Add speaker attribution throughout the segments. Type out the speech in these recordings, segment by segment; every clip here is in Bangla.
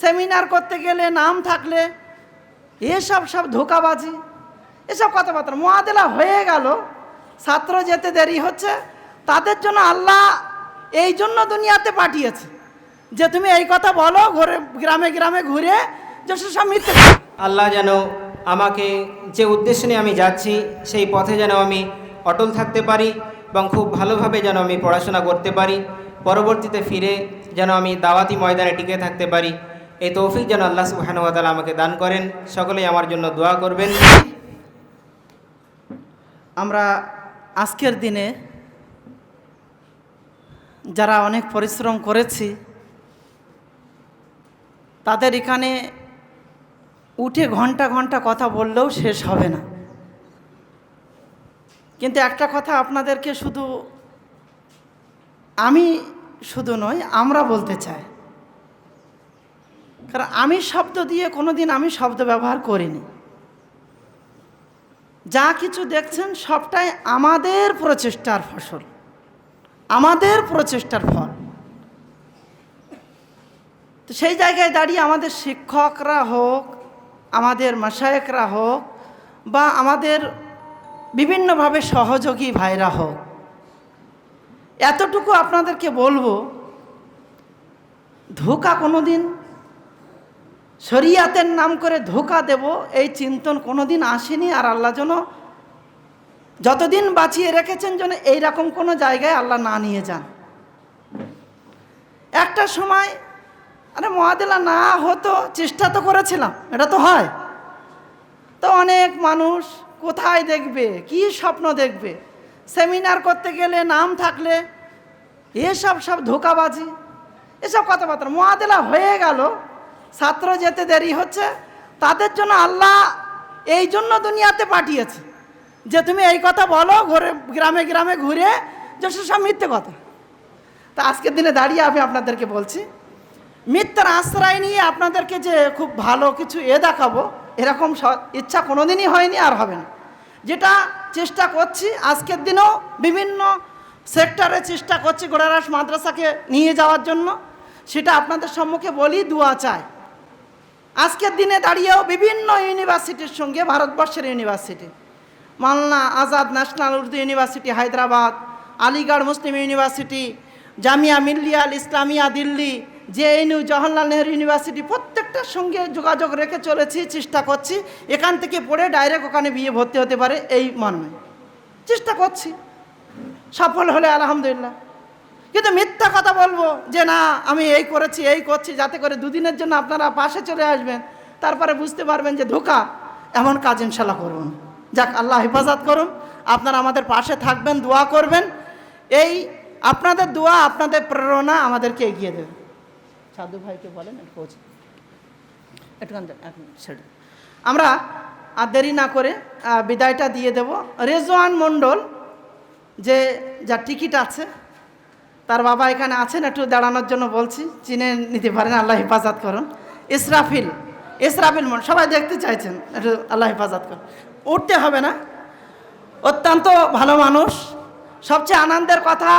Speaker 1: সেমিনার করতে গেলে, নাম থাকলে, এসব সব ধোকাবাজি, এসব কথাবার্তা। মোয়াদেলা হয়ে গেল। ছাত্র যেতে দেরি হচ্ছে। তাদের জন্য আল্লাহ এই জন্য দুনিয়াতে পাঠিয়েছে যে তুমি এই কথা বলো, ঘুরে, গ্রামে গ্রামে ঘুরে যে সব মিথ্যে
Speaker 2: আল্লাহ যেন আমাকে যে উদ্দেশ্য নিয়ে আমি যাচ্ছি, সেই পথে যেন আমি অটল থাকতে পারি এবং খুব ভালোভাবে যেন আমি পড়াশোনা করতে পারি। পরবর্তীতে ফিরে যেন আমি দাওয়াতি ময়দানে টিকে থাকতে পারি। এই তৌফিক যেন আল্লাহ সুবাহানুয়াতালা আমাকে দান করেন। সকলেই আমার জন্য দোয়া করবেন।
Speaker 1: আমরা আজকের দিনে যারা অনেক পরিশ্রম করেছি, তাদের এখানে উঠে ঘণ্টা ঘণ্টা কথা বললেও শেষ হবে না। কিন্তু একটা কথা আপনাদেরকে শুধু আমি শুধু নয়, আমরা বলতে চাই। কারণ আমি শব্দ দিয়ে কোনোদিন আমি শব্দ ব্যবহার করিনি। যা কিছু দেখছেন সবটাই আমাদের প্রচেষ্টার ফসল। আমাদের প্রচেষ্টার ফল। তো সেই জায়গায় দাঁড়িয়ে আমাদের শিক্ষকরা হোক, আমাদের মাসায়করা হোক, বা আমাদের বিভিন্নভাবে সহযোগী ভাইরা হোক, এতটুকু আপনাদেরকে বলব, ধোকা কোনোদিন শরিয়াতের নাম করে ধোকা দেব, এই চিন্তন কোনোদিন আসেনি আর আল্লাহ যেন যতদিন বাঁচিয়ে রেখেছেন যেন এইরকম কোনো জায়গায় আল্লাহ না নিয়ে যান। একটা সময়, আরে মহাদেলা না হতো, চেষ্টা তো করেছিলাম, এটা তো হয়। তো অনেক মানুষ কোথায় দেখবে, কি স্বপ্ন দেখবে? সেমিনার করতে গেলে নাম থাকলে এসব সব ধোকাবাজি, এসব কথাবার্তা। মহাদেলা হয়ে গেল ছাত্র যেতে দেরি হচ্ছে, তাদের জন্য আল্লাহ এই জন্য দুনিয়াতে পাঠিয়েছে। যে তুমি এই কথা বলো, ঘুরে, গ্রামে গ্রামে ঘুরে, যে সব মিথ্যে কথা। তা আজকের দিনে দাঁড়িয়ে আমি আপনাদেরকে বলছি, মিথ্যার আশ্রয় নিয়ে আপনাদেরকে যে খুব ভালো কিছু এ দেখাবো, এরকম ইচ্ছা কোনোদিনই হয়নি আর হবে না। যেটা চেষ্টা করছি, আজকের দিনেও বিভিন্ন সেক্টরে চেষ্টা করছি গোড়ারাস মাদ্রাসাকে নিয়ে যাওয়ার জন্য। সেটা আপনাদের সম্মুখে বলি, দোয়া চাই। আজকের দিনে দাঁড়িয়েও বিভিন্ন ইউনিভার্সিটির সঙ্গে ভারতবর্ষের university. Maulana, Azad national Urdu university, Hyderabad, Aligarh Muslim university, Jamia Millia Islamia Delhi JNU Jawaharlal Nehru university প্রত্যেকটার সঙ্গে যোগাযোগ রেখে চলেছি, চেষ্টা করছি। এখান থেকে পড়ে ডাইরেক্ট ওখানে বিয়ে ভর্তি হতে পারে এই মর্মে। চেষ্টা করছি। সফল হলে আলহামদুলিল্লাহ। কিন্তু মিথ্যা কথা বলব যে না, আমি এই করেছি, এই করছি, যাতে করে দুদিনের জন্য আপনারা পাশে চলে আসবেন। তারপরে বুঝতে পারবেন যে ধোকা। এমন কাজ ইনশাল্লাহ করুন। যাক, আল্লাহ হেফাজত করুন। আপনারা আমাদের পাশে থাকবেন, দোয়া করবেন। এই আপনাদের দোয়া, আপনাদের প্রেরণা আমাদেরকে এগিয়ে দেবে। সাধু ভাইকে বলেন আমরা আর দেরি না করে বিদায়টা দিয়ে দেব। রেজওয়ান মণ্ডল, যে, যার টিকিট আছে তার বাবা এখানে আছেন একটু দাঁড়ানোর জন্য বলছি চিনে নিতে পারেন আল্লাহ হেফাজত করুন ইসরাফিল ইসরাফিল মন সবাই দেখতে চাইছেন একটু আল্লাহ হেফাজত করুন উঠতে হবে না অত্যন্ত ভালো মানুষ সবচেয়ে আনন্দের কথা।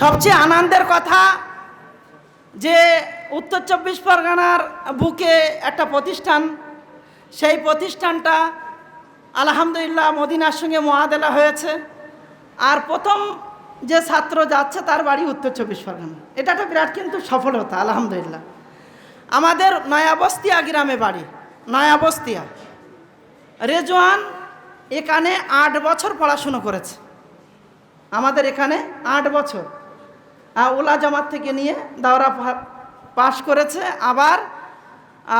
Speaker 1: সবচেয়ে আনন্দের কথা যে উত্তর চব্বিশ পরগনার বুকে একটা প্রতিষ্ঠান সেই প্রতিষ্ঠানটা আলহামদুলিল্লাহ, মদিনার সঙ্গে মহাদেলা হয়েছে। আর প্রথম যে ছাত্র যাচ্ছে, তার বাড়ি উত্তর চব্বিশ পরগনা। এটা একটা বিরাট কিন্তু সফলতা, আলহামদুলিল্লাহ। আমাদের নয়াবস্তিয়া গ্রামে বাড়ি, নয়াবস্তিয়া। রেজওয়ান এখানে আট বছর পড়াশুনো করেছে। আমাদের এখানে আট বছর। ওলা জামাত থেকে নিয়ে দাওরা পাশ করেছে। আবার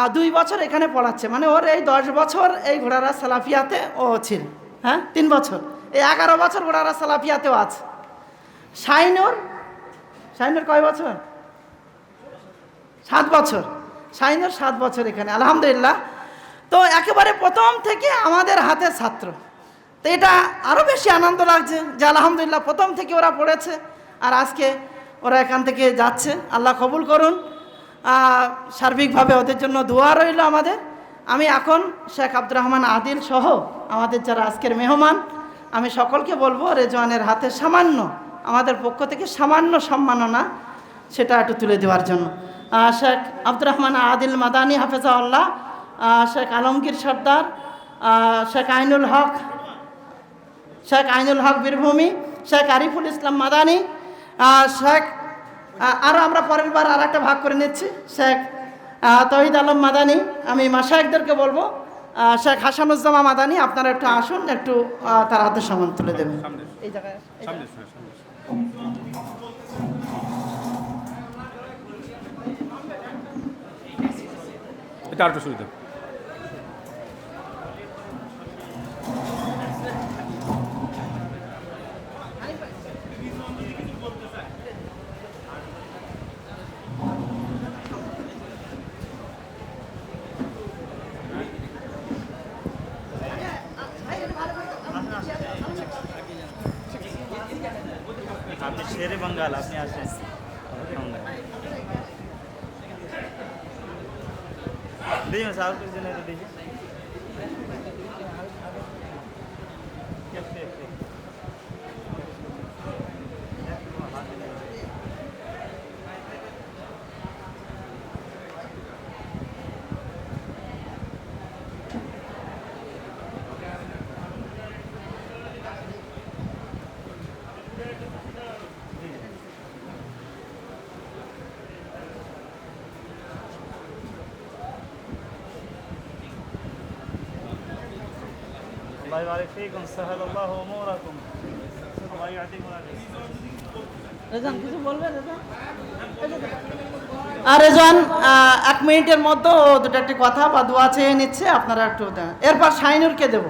Speaker 1: দুই বছর এখানে পড়াচ্ছে। মানে ওর এই দশ বছর এই ঘোড়ারা সালাফিয়াতে ও ছিল। হ্যাঁ? তিন বছর। এই এগারো বছর ঘোড়ারা সালাফিয়াতেও আছে। শাইনুর শাইনুর কয় বছর? সাত বছর। শাইনুর সাত বছর এখানে, আলহামদুলিল্লাহ। তো একেবারে প্রথম থেকে আমাদের হাতে ছাত্র। তো এটা আরও বেশি আনন্দ লাগছে যে আলহামদুলিল্লাহ প্রথম থেকে ওরা পড়েছে। আর আজকে ওরা এখান থেকে যাচ্ছে। আল্লাহ কবুল করুন। সার্বিকভাবে ওদের জন্য দোয়া রইল আমাদের। আমি এখন শেখ আব্দুর রহমান আদিল সহ আমাদের যারা আজকের মেহমান, আমি সকলকে বলব রেজওয়ানের হাতে সামান্য, আমাদের পক্ষ থেকে সামান্য সম্মাননা, সেটা একটু তুলে দেওয়ার জন্য। শেখ আব্দুর রহমান আদিল মাদানী হাফেজাউল্লাহ শেখ আলমগীর সর্দার শেখ আইনুল হক, শেখ আইনুল হক বীরভূমি, শেখ আরিফুল ইসলাম মাদানি শেখ আরও আমরা পরের বার আর একটা ভাগ করে নিচ্ছি। শেখ তহিদ আলম মাদানি, আমি মাসায়কদেরকে বলব। শেখ হাসানুজ্জামা মাদানি, আপনারা একটু আসুন, একটু তার হাতে সামান তুলে দেবেন। এই জায়গায়
Speaker 3: এটা আর
Speaker 4: আপনি শেরে বাঙ্গাল আপনি আসেন। দেখুন সাউথ কিছু নেই তো দেখি الله يبارك فيكم سهل الله اموركم الله يعطيكم العافيه
Speaker 1: রেজান কিছু বলবে রেজান আর রেজান আহ, এক মিনিটের মধ্যে ও দুটো একটি কথা বা দোয়া চেয়ে নিচ্ছে আপনারা একটু দেন। এরপর শাহিনুরকে দেবো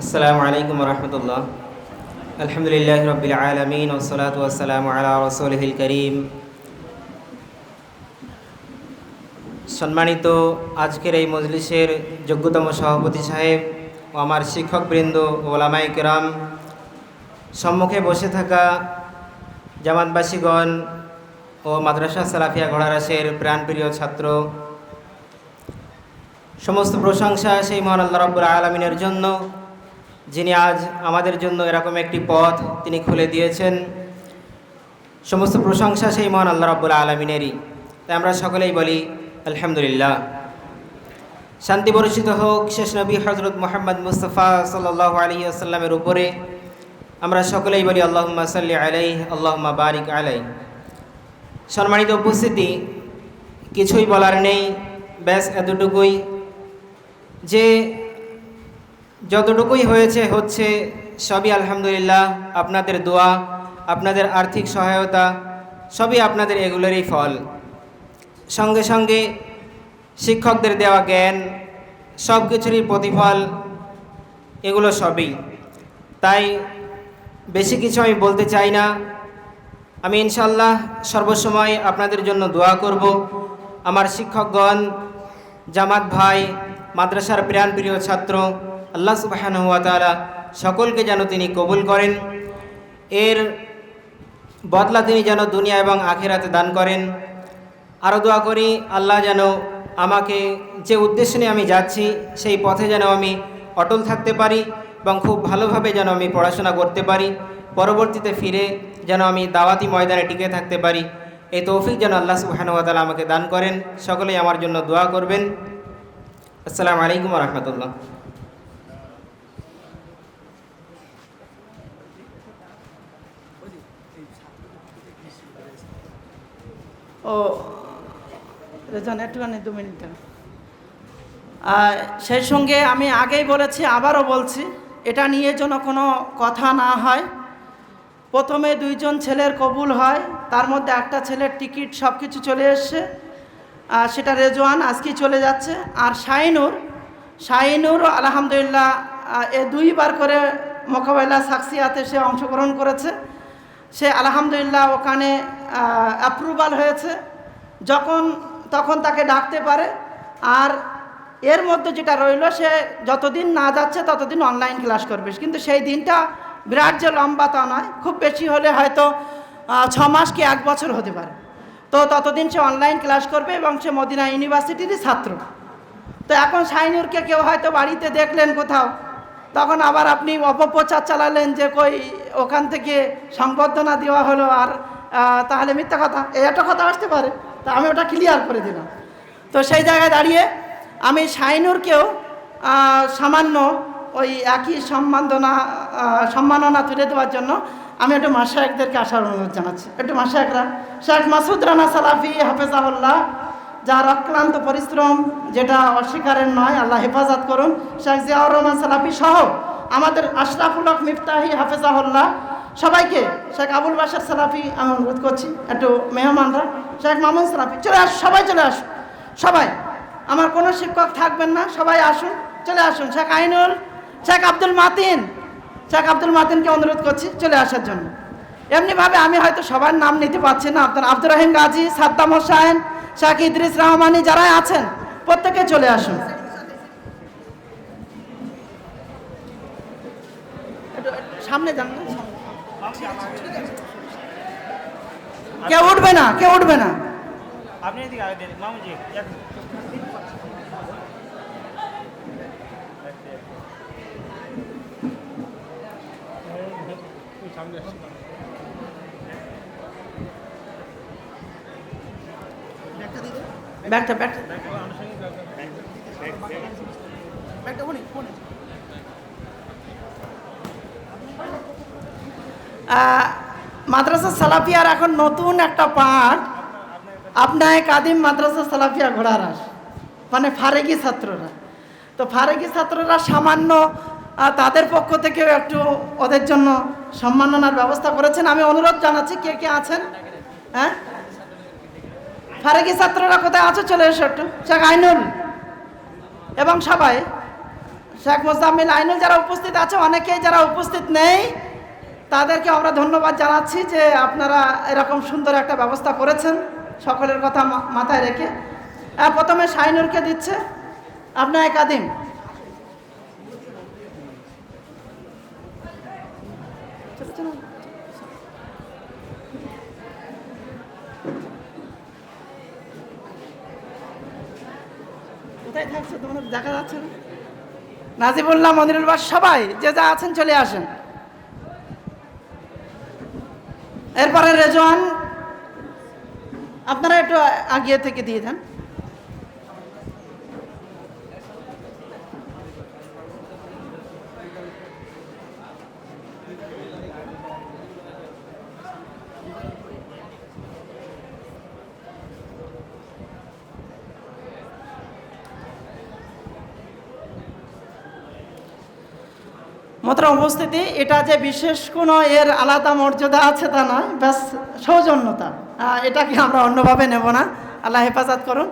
Speaker 2: আসসালামু আলাইকুম রহমতুল্লাহ আলহামদুলিল্লাহ রবিল আলমিন ওসলাত ওসালাম আলা রসুলহিল করিম। সম্মানিত আজকের এই মজলিসের যোগ্যতম সভাপতি সাহেব ও আমার শিক্ষকবৃন্দ ওলামাই কেরাম, সম্মুখে বসে থাকা জামাতবাসীগণ ও মাদ্রাসা সালাফিয়া ঘোড়ারাসের প্রাণপ্রিয় ছাত্র, সমস্ত প্রশংসা সেই মহান আল্লাহ রব্বুল আলমিনের জন্য। যিনি আজ আমাদের জন্য এরকম একটি পথ তিনি খুলে দিয়েছেন। সমস্ত প্রশংসা সেই মহান আল্লাহ রব্বুল আলমিনেরই। তাই আমরা সকলেই বলি, আলহামদুলিল্লাহ। শান্তি বর্ষিত হোক, শেষ নবী হজরত মোহাম্মদ মুস্তফা সাল্লাহ আলী আসাল্লামের উপরে। আমরা সকলেই বলি, আল্লাহম্মা সাল্লি আলাই আল্লাহম্মা বারিক আলাই সম্মানিত উপস্থিতি, কিছুই বলার নেই, ব্যাস এতটুকুই। যে যতটুকুই হয়েছে, হচ্ছে, সবই আলহামদুলিল্লাহ। আপনাদের দোয়া, আপনাদের আর্থিক সহায়তা, সবই আপনাদের এগুলোরই ফল। সঙ্গে সঙ্গে শিক্ষকদের দেওয়া জ্ঞান সব কিছুরই প্রতিফল, এগুলো সবই। তাই বেশি কিছু আমি বলতে চাই না। আমি ইনশাল্লাহ সর্বসময় আপনাদের জন্য দোয়া করব। আমার শিক্ষকগণ, জামাত ভাই, মাদ্রাসার প্রাণপ্রিয় ছাত্র আল্লাহ সুবাহান হুয়া তাআলা সকলকে যেন তিনি কবুল করেন। এর বদলা তিনি যেন দুনিয়া এবং আখেরাতে দান করেন। আরও দোয়া করি, আল্লাহ যেন আমাকে যে উদ্দেশ্য নিয়ে আমি যাচ্ছি, সেই পথে যেন আমি অটল থাকতে পারি এবং খুব ভালোভাবে যেন আমি পড়াশোনা করতে পারি। পরবর্তীতে ফিরে যেন আমি দাওয়াতি ময়দানে টিকে থাকতে পারি। এই তৌফিক যেন আল্লাহ সুবাহানুয়াতালা আমাকে দান করেন। সকলেই আমার জন্য দোয়া করবেন। আসসালামু আলাইকুম রহমতুল্লাহ।
Speaker 1: ও রেজান একটুখানি দু মিনিট। সেই সঙ্গে আমি আগেই বলেছি, আবারও বলছি, এটা নিয়ে যেন কোনো কথা না হয়। প্রথমে দুইজন ছেলের কবুল হয়, তার মধ্যে একটা ছেলের টিকিট সব কিছু চলে এসছে, আর সেটা রেজওয়ান আজকেই চলে যাচ্ছে। আর শাইনুর শাইনুর আলহামদুলিল্লাহ এ দুইবার করে মোকাবেলা সাকসিয়াতে সে অংশগ্রহণ করেছে। সে আলহামদুলিল্লাহ ওখানে অ্যাপ্রুভাল হয়েছে। যখন, তখন তাকে ডাকতে পারে। আর এর মধ্যে যেটা রইল, সে যতদিন না যাচ্ছে, ততদিন অনলাইন ক্লাস করবে। কিন্তু সেই দিনটা বিরাট যে লম্বা তা নয়, খুব বেশি হলে হয়তো ছ মাস কি এক বছর হতে পারে। তো ততদিন সে অনলাইন ক্লাস করবে এবং সে মদিনা ইউনিভার্সিটিরই ছাত্র। তো এখন শাইনুরকে কেউ হয়তো বাড়িতে দেখলেন কোথাও। তখন আবার আপনি অপপ্রচার চালালেন যে কই ওখান থেকে সংবর্ধনা দেওয়া হলো আর তাহলে মিথ্যা কথা। একটা কথা আসতে পারে। তা আমি ওটা ক্লিয়ার করে দিলাম। তো সেই জায়গায় দাঁড়িয়ে আমি শাইনুরকেও সামান্য ওই একই সম্মাননা সম্মাননা তুলে দেওয়ার জন্য আমি একটু মাসায়কদেরকে আসার অনুরোধ জানাচ্ছি। একটু মাসায়করা শেখ মাসুদ রানা সালাফি হাফেজাহুল্লাহ। যার অক্লান্ত পরিশ্রম, যেটা অস্বীকারের নয়, আল্লাহ হেফাজত করুন। শেখ জিয়াউর রহমান সালাফি সহ আমাদের আশরাফুল হক মিফতাহি হাফেজাহুল্লাহ সবাইকে শেখ আবুল বাসার সালাফি আমি অনুরোধ করছি, একটু মেহমানরা, শেখ মামুন সালাফি, চলে আস সবাই চলে আসুন। সবাই, আমার কোনো শিক্ষক থাকবেন না, সবাই আসুন, চলে আসুন। শেখ আইনুল, শেখ আব্দুল মাতিন, শেখ আব্দুল মাতিনকে অনুরোধ করছি, চলে আসার জন্য। এমনিভাবে আমি হয়তো সবার নাম নিতে পারছি না আপনার আব্দুর রহিম গাজী, সাদ্দাম হোসাইন শেখ ইদ্রিস রহমানি যারা আছেন প্রত্যেকে চলে আসুন। সামনে যান কেউ উঠবে না কেউ উঠবে না।
Speaker 4: আপনি এদিকে আগে দিন মামুজি এক
Speaker 1: ব্যাগটা ব্যাগটা মাদ্রাসা সালাফিয়ার এখন নতুন একটা পাঠ। আপনায় কাদিম মাদ্রাসা সালাফিয়া ঘোড়ারাস মানে ফারেকি ছাত্ররা। তো ফারেকি ছাত্ররা সামান্য তাদের পক্ষ থেকেও একটু ওদের জন্য সম্মাননার ব্যবস্থা করেছেন। আমি অনুরোধ জানাচ্ছি কে কে আছেন? হ্যাঁ? ফারেকি ছাত্ররা কোথায় আছে? চলে এসো একটু। শেখ আইনুল এবং সবাই। শেখ মোজাম্মিল আইনুল যারা উপস্থিত আছে, অনেকেই যারা উপস্থিত নেই, তাদেরকে আমরা ধন্যবাদ জানাচ্ছি যে আপনারা এরকম সুন্দর একটা ব্যবস্থা করেছেন। সকলের কথা মাথায় রেখে। প্রথমে শাইনুরকে দিচ্ছে। আপনার কাদিম কোথায় থাকছো? তোমাদের দেখা যাচ্ছে না। নাজিবুল্লাহ, মনিরুল বাস, সবাই, যে যা আছেন চলে আসেন। এরপরে রেজওয়ান, আপনারা একটু আগিয়ে থেকে দিয়ে দেন মাত্র উপস্থিতি, এটা যে বিশেষ কোনো এর আলাদা মর্যাদা আছে তা নয়, ব্যাস সৌজন্যতা। এটাকে আমরা অন্যভাবে নেব না। আল্লাহ হেফাজত করুন।